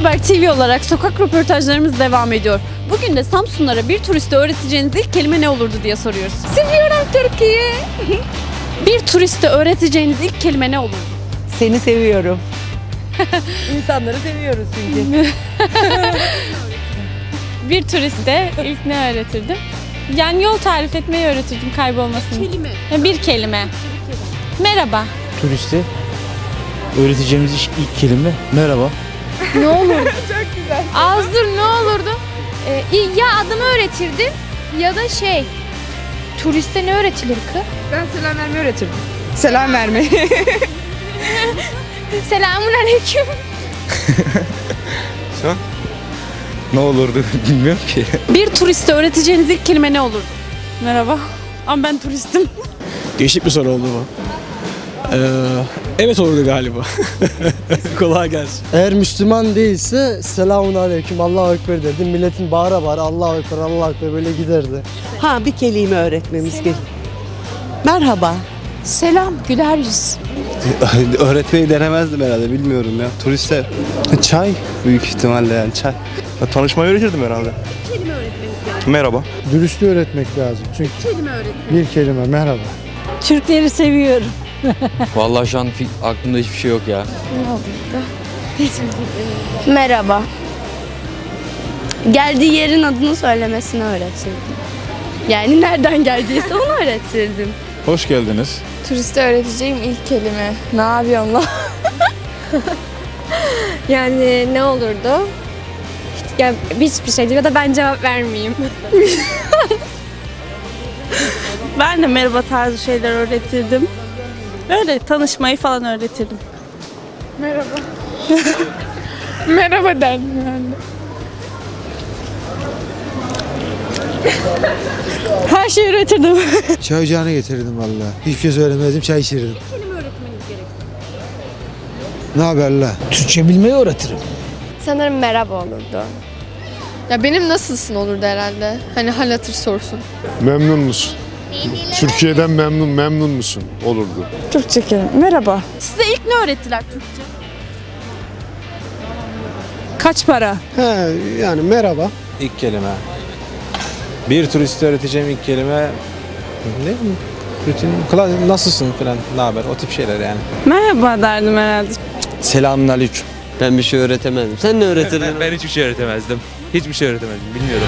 TV olarak sokak röportajlarımız devam ediyor. Bugün de Samsunlara bir turiste öğreteceğiniz ilk kelime ne olurdu diye soruyoruz. Seviyorum Türkiye. bir turiste öğreteceğiniz ilk kelime ne olurdu? Seni seviyorum. İnsanları seviyoruz çünkü. Bir turiste ilk ne öğretirdim? Yani yol tarif etmeyi öğretirdim kaybolmasın. Kelime. Bir kelime. Merhaba. turiste öğreteceğimiz ilk kelime merhaba. Ne olur? Çok güzel. Az dur ne olurdu? Ee, ya adımı öğretirdim ya da şey turiste ne öğretilir ki? Ben selam vermeyi öğretirim. Selam vermeyi. Selamun aleyküm. Ne olurdu bilmiyorum ki. Bir turiste öğreteceğiniz ilk kelime ne olurdu? Merhaba. Ama ben turistim. Değişik bir soru oldu bu. Ee, evet olurdu galiba. Kolay gelsin. Eğer Müslüman değilse selamun aleyküm Allahu Ekber derdi. Milletin bağıra bağıra Allahu Ekber Allahu Ekber böyle giderdi. Ha bir kelime öğretmemiz gerekiyor. Merhaba. Selam güler yüz. Öğretmeyi denemezdim herhalde bilmiyorum ya. Turiste çay büyük ihtimalle yani çay. Tanışmayı öğretirdim herhalde. Merhaba. Dürüstlüğü öğretmek lazım çünkü. Bir kelime merhaba. Türkleri seviyorum. Vallahi şu an aklımda hiçbir şey yok ya. Merhaba. Geldiği yerin adını söylemesini öğretirdim. Yani nereden geldiyse onu öğretirdim. Hoş geldiniz. Turiste öğreteceğim ilk kelime. Ne yapıyorsun lan? yani ne olurdu? Ya hiçbir şey değil ya da ben cevap vermeyeyim. Ben de merhaba tarzı şeyler öğretirdim. Öyle tanışmayı falan öğretirdim. Merhaba derdim ben de. Her şeyi öğretirdim. Çay ocağına getirdim valla. Hiçbir şey söylemezdim çay içirirdim. Ne haber la? Türkçe bilmeyi öğretirim. Sanırım merhaba olurdu. Ya benim nasılsın olurdu herhalde. Hani hal hatır sorsun. Memnun musun? Türkiye'den memnun memnun musun? Olurdu. Türkçe kelime. Merhaba. Size ilk ne öğrettiler Türkçe? Kaç para? He yani merhaba. İlk kelime. Bir turiste öğreteceğim ilk kelime ne? Rutin, kla- nasılsın falan, ne haber? O tip şeyler yani. Merhaba derdim herhalde. Selamünaleyküm. Ben bir şey öğretemezdim. Sen ne öğretirdin? ben hiçbir şey öğretemezdim. Hiçbir şey öğretemezdim. Bilmiyorum.